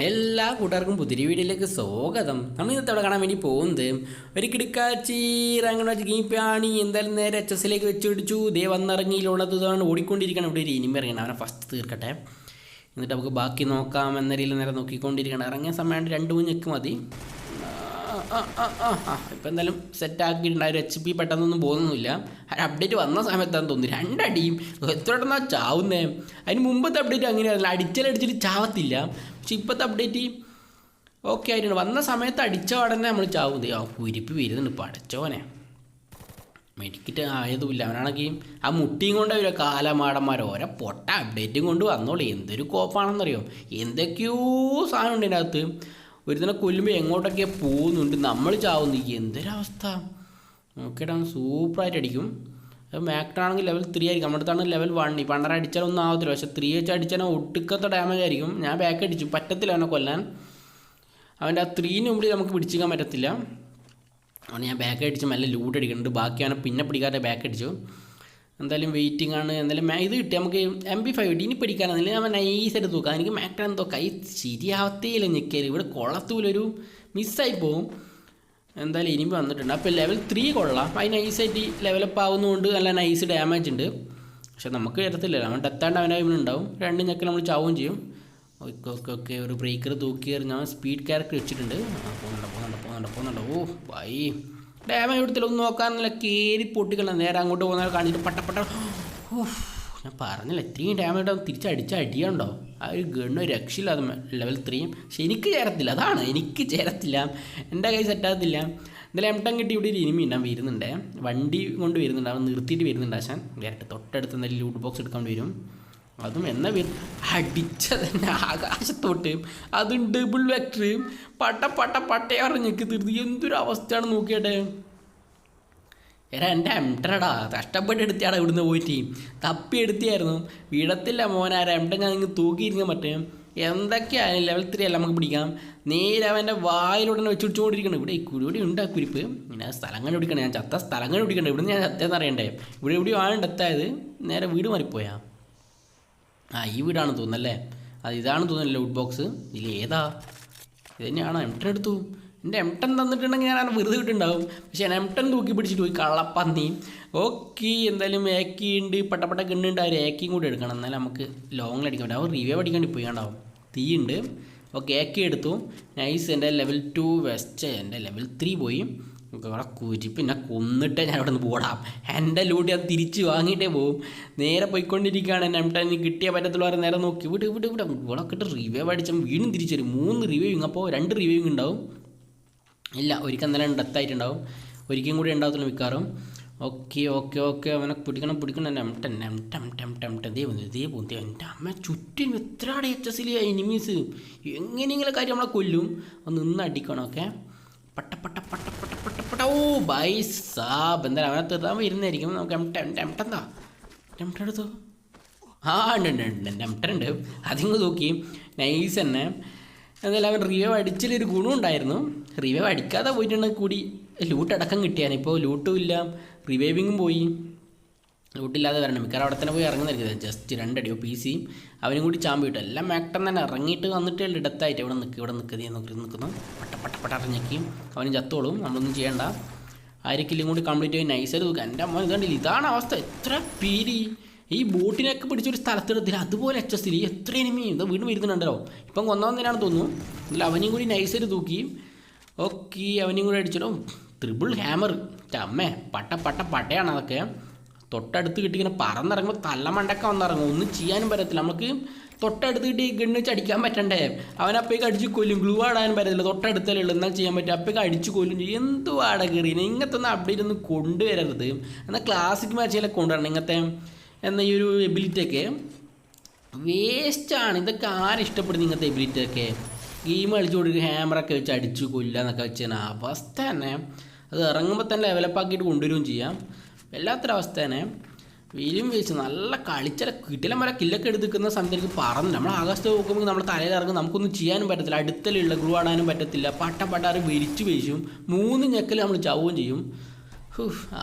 എല്ലാ കൂട്ടുകാർക്കും പുതിരി വീഡിയോയിലേക്ക് സ്വാഗതം. നമ്മൾ ഇന്നത്തെ അവിടെ കാണാൻ വേണ്ടി പോകുന്നത് ഒരു കിടക്കാച്ചി അങ്ങനെ ഗീപ്പാണി എന്തായാലും നേരെ എച്ച് എസിലേക്ക് വെച്ച് പിടിച്ചു. ദേ വന്നിറങ്ങിയിലുള്ളത് ഇതാണ്. ഓടിക്കൊണ്ടിരിക്കണം ഇവിടെ ഒരു ഇനിമ ഇറങ്ങണം അവനെ ഫസ്റ്റ് തീർക്കട്ടെ. എന്നിട്ട് നമുക്ക് ബാക്കി നോക്കാം. എന്ന രീതിയിൽ നേരെ നോക്കിക്കൊണ്ടിരിക്കണം ഇറങ്ങിയ സമയം രണ്ട് മൂന്ന് ഞെക്ക് മതി. ഇപ്പം എന്തായാലും സെറ്റ് ആക്കിയിട്ടുണ്ട്. ഒരു എച്ച് പി പെട്ടെന്നൊന്നും പോകുന്നില്ല അപ്ഡേറ്റ് വന്ന സമയത്താണെന്ന് തോന്നുന്നു. രണ്ടടിയും. എത്ര പെട്ടെന്നാ ചാവുന്നേ? അതിന് മുമ്പത്തെ അപ്ഡേറ്റ് അങ്ങനെയാണല്ലോ അടിച്ചാലടിച്ചിട്ട് ചാവത്തില്ല. പക്ഷെ ഇപ്പോഴത്തെ അപ്ഡേറ്റ് ഓക്കെ ആയിട്ടുണ്ട്. വന്ന സമയത്ത് അടിച്ച ഉടനെ നമ്മൾ ചാവും. ആ കുരിപ്പ് വരുന്നുണ്ട്. പടച്ചോനെ. മെഡിക്കിട്ട് ആയതുമില്ല. അവനാണെങ്കിൽ ആ മുട്ടിയും കൊണ്ട് അവരോ കാലമാടന്മാർ ഓരോ പൊട്ട അപ്ഡേറ്റും കൊണ്ട് വന്നോളൂ. എന്തൊരു കോപ്പാണെന്നറിയോ? എന്തൊക്കെയോ സാധനം ഉണ്ട് അതിനകത്ത് തന്നെ കൊല്ലുമ്പോൾ എങ്ങോട്ടൊക്കെ പോകുന്നുണ്ട്. നമ്മൾ ചാവുന്നു. എന്തൊരവസ്ഥ? അവൻ സൂപ്പറായിട്ട് അടിക്കും അത് മാക്ടാണെങ്കിൽ ലെവൽ ത്രീ ആയിരിക്കും. നമ്മുടെ അടുത്താണ് ലെവൽ വൺ ഈ അടിച്ചാൽ ഒന്നും ആവത്തില്ല. പക്ഷെ ത്രീ വെച്ച് അടിച്ചാൽ ഒട്ടുക്കത്തെ ഡാമേജ് ആയിരിക്കും. ഞാൻ ബാക്ക് അടിച്ചു. പറ്റത്തില്ല അവനെ കൊല്ലാൻ. അവന്റെ ആ ത്രീന് മുമ്പിൽ നമുക്ക് പിടിച്ചിക്കാൻ പറ്റത്തില്ല. അതുകൊണ്ട് ഞാൻ ബാക്ക് അടിച്ച് നല്ല ലൂട്ട് അടിക്കുന്നുണ്ട്. ബാക്കി അവനെ പിന്നെ പിടിക്കാതെ ബാക്ക് അടിച്ചു. എന്തായാലും വെയിറ്റിംഗ് ആണ്. എന്തായാലും ഇത് കിട്ടി. നമുക്ക് എം ബി ഫൈവ് കിട്ടി. ഇനി നമ്മൾ നൈസ് നൈസായിട്ട് തൂക്കാം. എനിക്ക് മാക്ടാൻ തോക്കാം ഈ ശരിയാവത്തേ ശരിയാവത്തേയില്ല. ഞെക്കിയാൽ ഇവിടെ കുളത്തൂലൊരു മിസ്സായി പോവും. എന്തായാലും ഇനി വന്നിട്ടുണ്ട്. അപ്പോൾ ലെവൽ ത്രീ കൊള്ളാം. അത് നൈസായിട്ട് ലെവലപ്പ് ആവുന്നതുകൊണ്ട് നല്ല നൈസ് ഡാമേജ് ഉണ്ട്. പക്ഷെ നമുക്ക് തരത്തില്ല അവൻ ഡെത്താണ്ട് അവന്റെ ഉണ്ടാവും. രണ്ട് ഞെക്കിൽ നമ്മൾ ചാവുകയും ചെയ്യും. Okay okay okay. ഒരു ബ്രേക്കർ തൂക്കി ഞാൻ സ്പീഡ് ക്യാരക്ടർ വെച്ചിട്ടുണ്ട്. പോകുന്നുണ്ട് പോകുന്നുണ്ട് പോകുന്നുണ്ട് പോകുന്നുണ്ട്. ഓ ബൈ ഡാമേജ് കൊടുത്തില്ല. ഒന്ന് നോക്കാന്നില്ല കയറി പൊട്ടിക്കണം. നേരെ അങ്ങോട്ട് പോകുന്ന കാണിച്ചിട്ട് പട്ട പട്ട. ഓ ഞാൻ പറഞ്ഞില്ല. ഇത്രയും ഡാമേജ് തിരിച്ചടിച്ച അടിയുണ്ടോ ആ ഒരു ഗണ്ണ് രക്ഷയില്ല അത് ലെവൽ ത്രീയും പക്ഷെ എനിക്ക് ചേരത്തില്ല. അതാണ്. എനിക്ക് ചേരത്തില്ല. എന്റെ കൈ സെറ്റാകത്തില്ല എന്തായാലും എംട്ടം കിട്ടി ഇവിടെ ഒരു ഇനിമി ഉണ്ടാകും വരുന്നുണ്ട്. വണ്ടി കൊണ്ട് വരുന്നുണ്ട്. അവൻ നിർത്തിയിട്ട് വരുന്നുണ്ട് ആശാൻ. ഡയറക്റ്റ് തൊട്ടടുത്ത് എന്തായാലും ലൂട്ട് ബോക്സ് എടുക്കാൻ വരും. അതും എന്നാ വരും അടിച്ച തന്നെ ആകാശത്തോട്ട്. അതും ഡബിൾ വെക്ടർ പട്ട പട്ട പട്ടയറിഞ്ഞൊക്കെ തീർത്തി എന്തൊരു അവസ്ഥയാണ് നോക്കിയട്ടെ. എടാ എന്റെ എംട്ടനടാ കഷ്ടപ്പെട്ട് എടുത്തിയാടാ ഇവിടുന്ന് പോയിട്ട്. തപ്പി എടുത്തിയായിരുന്നു വിടത്തില്ല മോനാരാ എംട്ടൻ ഞാൻ നിങ്ങൾ തൂക്കിയിരിക്കാൻ പറ്റും. എന്തൊക്കെയായാലും ലെവൽ ത്രീ അല്ല നമുക്ക് പിടിക്കാം. നേരെ അവന്റെ വായിലൂടെ വെച്ച് പിടിച്ചുകൊണ്ടിരിക്കണം ഇവിടെ ഈ കുരുടി ഉണ്ട് ആ കുരിപ്പ്. ആ സ്ഥലം കണ്ടുപിടിക്കണം ഞാൻ ചത്ത സ്ഥലം കണ്ടുപിടിക്കണ്ടേ ഇവിടുന്ന് ഞാൻ ചത്തേന്ന് അറിയണ്ടേ? ഇവിടെ എവിടെയോ ആണ് ഡെത്തായത്. നേരെ വീട് മാറിപ്പോയാ. ആ ഈ വീടാണ് തോന്നുന്നല്ലേ? അത് ഇതാണ് തോന്നുന്നല്ലേ വുഡ് ബോക്സ് ഇതിൽ ഏതാ? ഇത് തന്നെയാണോ? എംട്ടൻ എടുത്തു എന്റെ എം ടെൻ തന്നിട്ടുണ്ടെങ്കിൽ ഞാൻ അവനെ വെറുതെ ഇട്ടുണ്ടാവും പക്ഷേ ഞാൻ എം ടെൻ തൂക്കി പിടിച്ചിട്ട് പോയി കള്ളപ്പന്നി. ഓക്കെ എന്തായാലും ഏക്കി ഉണ്ട് പട്ടപ്പട്ട ഗണ്ണുണ്ട് ആ ഒരു ഏക്കിയും കൂടി എടുക്കണം. എന്നാലും നമുക്ക് ലോങ്ങിൽ അടിക്കാൻ പറ്റും. അവർ റിവ്യൂ പോയി കണ്ടാവും. ഉണ്ട് ഓക്കെ ഏക്കി എടുത്തു. നൈസ് എന്റെ ലെവൽ ടു വെസ്റ്റ് എന്റെ ലെവൽ ത്രീ പോയി. അവിടെ കുരിപ്പ് പിന്നെ കൊന്നിട്ടേ ഞാൻ അവിടെ നിന്ന് പോടാം. എന്റെ ലൂട്ട് ഞാൻ തിരിച്ച് വാങ്ങിയിട്ടേ പോവും. നേരെ പോയിക്കൊണ്ടിരിക്കുകയാണ് എന്റെ എംട്ടൻ എനിക്ക് കിട്ടിയാൽ പറ്റത്തുള്ള നേരെ നോക്കി. ഇവിടെ ഇവിടെ ഇവിടെ ഇവിടെ ഇട്ട് റിവ്യൂ അടിച്ചാൽ വീണ്ടും തിരിച്ചു വരും. മൂന്ന് റിവ്യൂവിങ് അപ്പോൾ രണ്ട് റിവ്യൂവിങ് ഉണ്ടാവും. ഇല്ല ഒരിക്കൽ എന്തായാലും ഡെത്ത് ആയിട്ടുണ്ടാവും ഒരിക്കലും കൂടി ഉണ്ടാവത്തില്ല മിക്കാറും ഓക്കെ ഓക്കെ ഓക്കെ. അവനെ പിടിക്കണം പിടിക്കണം. എന്റെ ടെം ടെം ടെം വന്നു ദേ പോകുന്നു എന്റെ അമ്മ ചുറ്റും എത്ര എച്ച് എസിൽ എനിമീസ് എങ്ങനെയെങ്കിലും കാര്യം നമ്മളെ കൊല്ലും? ഒന്ന് നിന്ന് അടിക്കണം ഓക്കെ. പട്ട പട്ട പട്ട പട്ട പട്ട പട്ട. ഓ ബൈ സാബ്. എന്തായാലും അവനെ തീർത്താൻ വരുന്നതായിരിക്കും. നമുക്ക് എംട്ടൻ എംട്ടൻ എന്താ? എംട്ടൻ എടുത്തു? ആ ഉണ്ട് ഉണ്ട് ഉണ്ട്. ഉണ്ട്. എംട്ടനുണ്ട് അതിങ്ങ് നോക്കി. നൈസ് തന്നെ എന്തായാലും അവൻ റിവേവ് അടിച്ചിലൊരു ഗുണം ഉണ്ടായിരുന്നു റിവ്യൂ അടിക്കാതെ പോയിട്ടുണ്ടെങ്കിൽ കൂടി. ലൂട്ട് അടക്കം കിട്ടിയാണ്. ഇപ്പോൾ ലൂട്ടും ഇല്ല. റിവൈവിങ്ങും പോയി. ലൂട്ടില്ലാതെ വരണം. മിക്കവാറും അവിടെ തന്നെ പോയി ഇറങ്ങുന്നതായിരിക്കും ജസ്റ്റ് രണ്ടടിയോ പി സിയും അവനും കൂടി ചാമ്പ് കിട്ടും. എല്ലാം മാക്ടം തന്നെ ഇറങ്ങിയിട്ട് വന്നിട്ട് ഇടത്തായിട്ട് ഇവിടെ നിൽക്കുക ഇവിടെ നിൽക്കുക നോക്കി നിൽക്കുന്നു പട്ട പട്ട പട്ട ഇറങ്ങിക്കും അവന് ചത്തോളും. നമ്മളൊന്നും ചെയ്യണ്ട. ആയിരിക്കില്ലും കൂടി കംപ്ലീറ്റ് ആയി. നൈസർ തൂക്കുക എന്റെ അമ്മ ഇതുകൊണ്ടില്ല ഇതാണ് അവസ്ഥ. എത്ര പേര്. ഈ ബോട്ടിനൊക്കെ പിടിച്ചൊരു സ്ഥലത്തെടുത്തില്ല അതുപോലെ എച്ച് എസ് എത്ര എനിമി ഇത് വീണ്ടും വരുന്നുണ്ടല്ലോ. ഇപ്പം കൊന്നവന്നിനാണ് തോന്നുന്നു. അതിൽ അവനെയും കൂടി നൈസർ തൂക്കി. ഓക്കെ അവനെയും കൂടി അടിച്ചിടും. ത്രിബിൾ ഹാമർ അമ്മേ പട്ട പട്ട പട്ടയാണ് അതൊക്കെ. തൊട്ടടുത്ത് കിട്ടി ഇങ്ങനെ പറന്നിറങ്ങുമ്പോൾ തലമണ്ടൊക്കെ വന്നിറങ്ങും. ഒന്നും ചെയ്യാനും പറ്റത്തില്ല. നമുക്ക് തൊട്ടടുത്ത് കിട്ടി ഗണ്ണ് വെച്ച് അടിക്കാൻ പറ്റണ്ടേ? അവനപ്പേക്ക് അടിച്ച് കൊല്ലും. ഗ്ലൂ ആടാനും പറ്റത്തില്ല. തൊട്ടടുത്തല്ലേ ഉള്ളൂ. എന്നാൽ ചെയ്യാൻ പറ്റും. അപ്പേക്ക് അടിച്ച് കൊല്ലും ചെയ്യും. എന്തു ആട കയറി ഇങ്ങനത്തെ ഒന്നും അപ്ഡേറ്റ് ഒന്നും കൊണ്ടുവരരുത്. എന്നാൽ ക്ലാസിക് മാച്ചിലൊക്കെ കൊണ്ടുവരണം. ഇങ്ങനത്തെ എന്ന ഈ ഒരു എബിലിറ്റിയൊക്കെ വേസ്റ്റാണ് ഇതൊക്കെ ആരിഷ്ടപ്പെടുന്നു ഇങ്ങനത്തെ എബിലിറ്റിയൊക്കെ ഗെയിം കളിച്ചു കൊടുക്കുക ഹാമറൊക്കെ വെച്ച് അടിച്ചു കൊല്ലുക എന്നൊക്കെ വെച്ചാൽ അവസ്ഥ തന്നെ. അത് ഇറങ്ങുമ്പോൾ തന്നെ ഡെവലപ്പ് ആക്കിയിട്ട് കൊണ്ടുവരികയും ചെയ്യാം. വല്ലാത്തൊരവസ്ഥ തന്നെ. വെയിലും വെച്ച് നല്ല കളിച്ചല കിട്ടില്ല മല കില്ലൊക്കെ എടുത്തിരിക്കുന്ന സമയത്ത് എനിക്ക് പറഞ്ഞു നമ്മൾ ആകാശത്ത് നോക്കുമ്പോൾ നമ്മൾ തലയിൽ ഇറങ്ങും. നമുക്കൊന്നും ചെയ്യാനും പറ്റത്തില്ല. അടുത്തലുള്ള ഗ്ലൂ ആടാനും പറ്റത്തില്ല. പട്ട പട്ടാറ് വിരിച്ചു വീശും. മൂന്ന് ഞെക്കൽ നമ്മൾ ചാവുകയും ചെയ്യും.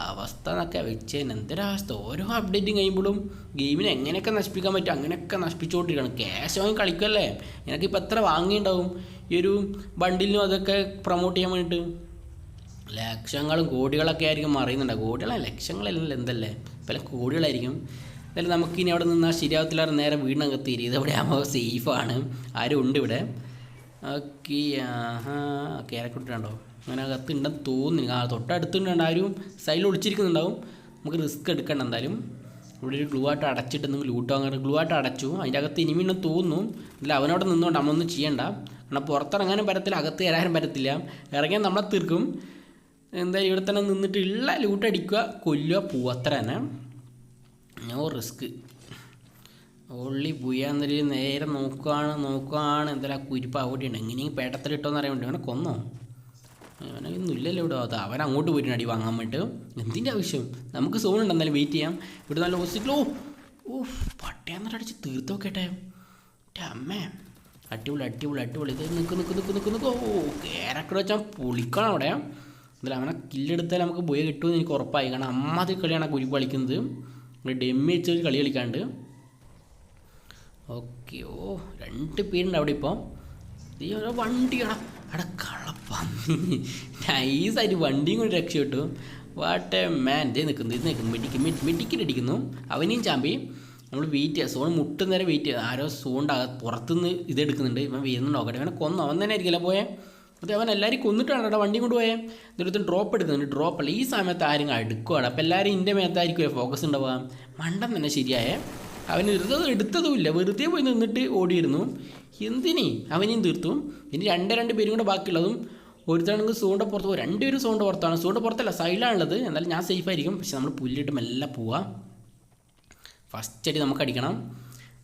അവസ്ഥ എന്നൊക്കെ വെച്ചേന്. എന്തൊരവസ്ഥ ഓരോ അപ്ഡേറ്റും കഴിയുമ്പോഴും ഗെയിമിനെ എങ്ങനെയൊക്കെ നശിപ്പിക്കാൻ പറ്റും? അങ്ങനെയൊക്കെ നശിപ്പിച്ചുകൊണ്ടിരിക്കണം ക്യാഷ് വാങ്ങി കളിക്കുമല്ലേ നിനക്ക് ഇപ്പം എത്ര വാങ്ങിയിട്ടുണ്ടാവും? ഈ ഒരു ബണ്ടിലിനും അതൊക്കെ പ്രൊമോട്ട് ചെയ്യാൻ വേണ്ടിയിട്ട് ലക്ഷങ്ങളും കോടികളൊക്കെ ആയിരിക്കും അറിയുന്നുണ്ട് കോടികളാണ് ലക്ഷങ്ങളല്ല എന്തല്ലേ? പല കോടികളായിരിക്കും. എന്തായാലും നമുക്കിനി അവിടെ നിന്നാൽ ശരിയാവത്തില്ലാതെ നേരെ വീടിനകത്ത് ഇത് ഇതവിടെ ആകുമ്പോൾ സേഫാണ് ആരും ഉണ്ട് ഇവിടെ. ഓക്കെ ആഹാ. കേരക്കുട്ടുണ്ടോ അങ്ങനെ അകത്ത് ഉണ്ടെന്ന് തോന്നുന്നു. ആ തൊട്ടടുത്തുണ്ട് ആരും സൈഡിൽ ഒളിച്ചിരിക്കുന്നുണ്ടാവും. നമുക്ക് റിസ്ക് എടുക്കണ്ട എന്തായാലും. ഇവിടെ ഒരു ഗ്ലൂ ആയിട്ട് അടച്ചിട്ട് നിങ്ങൾ ലൂട്ടോ അങ്ങനെ ഗ്ലൂ ആയിട്ട് അടച്ചു. അതിന്റെ അകത്ത് ഇനി വീണ്ടും തോന്നുന്നു. അല്ല അവനോട് നിന്നുകൊണ്ട് നമ്മളൊന്നും ചെയ്യണ്ട. കാരണം പുറത്തിറങ്ങാനും പറ്റത്തില്ല അകത്ത് കയറാനും പറ്റത്തില്ല. ഇറങ്ങിയാൽ നമ്മളെ തീർക്കും. എന്തായാലും ഇവിടെ തന്നെ നിന്നിട്ട് ഉള്ള ലൂട്ട് അടിക്കുക കൊല്ലുക പോവുക. അത്ര തന്നെ. നോ റിസ്ക് ഓൺലി പുയ്യാന്നൊരു നേരെ നോക്കുകയാണ് നോക്കുകയാണ് എന്തായാലും ആ കുരിപ്പ് അവിടെയുണ്ട്. എങ്ങനെയും പേട്ടത്തിലിട്ടോന്ന് അറിയാൻ വേണ്ടി അവനെ കൊന്നോ. അവനൊന്നും ഇല്ലല്ലോ ഇവിടെ അത് അവൻ അങ്ങോട്ട് പോയിട്ടുണ്ട് അടി വാങ്ങാൻ വേണ്ടിയിട്ട് എന്തിന്റെ ആവശ്യം? നമുക്ക് സോൺ ഉണ്ട് എന്നാലും വെയിറ്റ് ചെയ്യാം. ഇവിടെ നല്ല ഹോസ്പിറ്റലോ ഓ പട്ടയാന്നിട്ട് അടിച്ച് തീർത്തോ കേട്ടെ. അമ്മേ. അടിപൊളി അടിപൊളി അടിപൊളി. ഇത് നിൽക്ക് നിൽക്ക് നിൽക്ക് നിൽക്ക് നിൽക്ക് ഓ ക്യാരക്ടർ വെച്ചാൽ പൊളിക്കണം അവിടെ. എന്നാലും അവനെ കില്ലെടുത്താൽ നമുക്ക് പോയി കിട്ടുമെന്ന് എനിക്ക് ഉറപ്പായി. കാരണം അമ്മാതിരി കളിയാണ് ആ കുരിപ്പ് കളിക്കുന്നത്. ഡെമ്മി വെച്ചൊരു കളി കളിക്കാണ്ട് ഓക്കെ ഓ രണ്ട് പേരുണ്ട് അവിടെ ഇപ്പോൾ ഓരോ വണ്ടിയാണോ അവിടെ കളപ്പന്നി നൈസായിട്ട് വണ്ടിയും കൊണ്ട് രക്ഷപ്പെട്ടു. വാട്ട് എ മാൻ ഇതേ നിൽക്കുന്നു ഇത് നിൽക്കുന്നു മെഡിക്കൽ മെഡിക്കൽ അടിക്കുന്നു. അവനെയും ചാമ്പി. നമ്മൾ വെയിറ്റ് ചെയ്യുക സോൺ മുട്ടും നേരെ വെയിറ്റ് ചെയ്യുക ആരോ സോണിന്റെ അകത്ത് പുറത്തുനിന്ന് ഇതെടുക്കുന്നുണ്ട് ഇവൻ വരുന്നുണ്ടോ നോക്കട്ടെ അവനെ കൊന്നു. അവൻ തന്നെ ആയിരിക്കില്ല പോയേ. അത് അവൻ എല്ലാവരും കൊന്നിട്ടാണ് കേട്ടോ വണ്ടി കൊണ്ട് പോയേ. എന്നിടത്ത് ഡ്രോപ്പ് എടുക്കുന്നുണ്ട്. ഡ്രോപ്പ് അല്ല. ഈ സമയത്ത് ആരും എടുക്കുകയാണ് അപ്പോൾ എല്ലാവരും ഇന്റെ മേത്തായിരിക്കും ഫോക്കസ് ഉണ്ടാവുക. മണ്ടം തന്നെ ശരിയായേ. അവന് വെറുതെ എടുത്തതുമില്ല. വെറുതെ പോയി നിന്നിട്ട് ഓടിയിരുന്നു. എന്തിനി? അവനെയും തീർത്തു. ഇനി രണ്ട് രണ്ട് പേരും കൂടെ ബാക്കിയുള്ളതും ഒരുത്തണെങ്കിൽ സൂണ്ട പുറത്ത് പോകും രണ്ടുപേരും സൂണ്ട പുറത്താണ്. സൂണ്ട പുറത്തല്ല സൈഡിലാണുള്ളത്. എന്നാലും ഞാൻ സേഫ് ആയിരിക്കും. പക്ഷെ നമ്മൾ പുല്ലിട്ട് മെല്ലെ പോവാം ഫസ്റ്റ് അടി നമുക്ക് അടിക്കണം.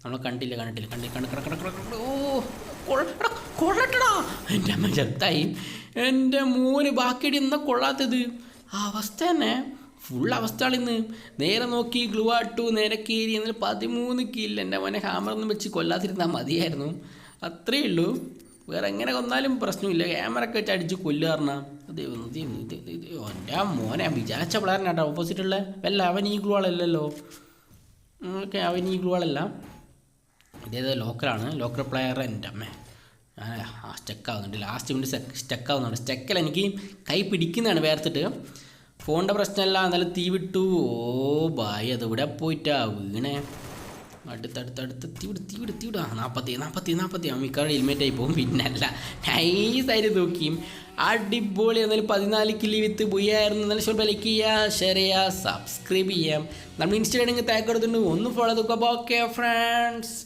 നമ്മൾ കണ്ടില്ല കണ്ടിട്ടില്ല? കണ്ടി കണ്ട് കട കട ഓ കൊള്ളടാ കൊള്ളട്ടടാ. എന്റെ അമ്മ ചെറുത്തായി എന്റെ മോന് ബാക്കിയടി എന്നാ കൊള്ളാത്തത്? ആ അവസ്ഥ തന്നെ. ഫുൾ അവസ്ഥ ഇന്ന്. നേരെ നോക്കി ഗ്ലൂ ആട്ടു നേരെ കീരി എന്നിട്ട് പതിമൂന്ന് കില്ല എന്റെ മോനെ ഹാമറൊന്നും വെച്ച് കൊല്ലാതിരുന്നാൽ മതിയായിരുന്നു. അത്രയേ ഉള്ളൂ. വേറെ എങ്ങനെ കൊന്നാലും പ്രശ്നമില്ല. ക്യാമറ ഒക്കെ വെച്ച് അടിച്ച് കൊല്ലുക പറഞ്ഞാൽ ഇത് എന്റെ മോനെ വിചാരിച്ച കേട്ടോ. ഓപ്പോസിറ്റുള്ള വല്ല അവൻ ഈ ഗ്ലൂ ആളല്ലല്ലോ ഓക്കെ അവൻ ഈ ഗ്ലൂകളല്ല ഇതേത് ലോക്കലാണ് ലോക്കൽ പ്ലെയർ എന്റെ അമ്മേ. ഞാൻ സ്റ്റക്ക് ആവുന്നുണ്ട്. ലാസ്റ്റ് മിനിറ്റ് സ്റ്റക്ക് ആവുന്നുണ്ട്. സ്റ്റക്കിൽ എനിക്ക് കൈ പിടിക്കുന്നതാണ് വേർത്തിട്ട്. ഫോണിന്റെ പ്രശ്നമല്ല. എന്നാലും തീ വിട്ടു. ഓ ബായ് അത് ഇവിടെ പോയിട്ടാ വീണേ? അടുത്തടുത്തടുത്ത് തീവിട് തീവിട് തീവിട് ആ നാൽപ്പത്തി നാൽപ്പത്തി നാൽപ്പത്തി ആ മിക്കവാറും ഹെൽമെറ്റ് ആയി പോകും. പിന്നല്ല. നൈസായിട്ട് നോക്കിയും അടിപൊളി. എന്നാലും പതിനാല് കിലി വിത്ത് പോയായിരുന്നു നല്ല ഷോട്ട് ലൈക്ക് ചെയ്യുക ഷെയർ ചെയ്യുക സബ്സ്ക്രൈബ് ചെയ്യാം നമ്മൾ ഇൻസ്റ്റാഗ്രാമിൽ ടാഗ് എടുത്തിട്ടുണ്ട് ഒന്ന് ഫോളോ ചെയ്തൊക്കെ ഓക്കെ ഫ്രണ്ട്സ്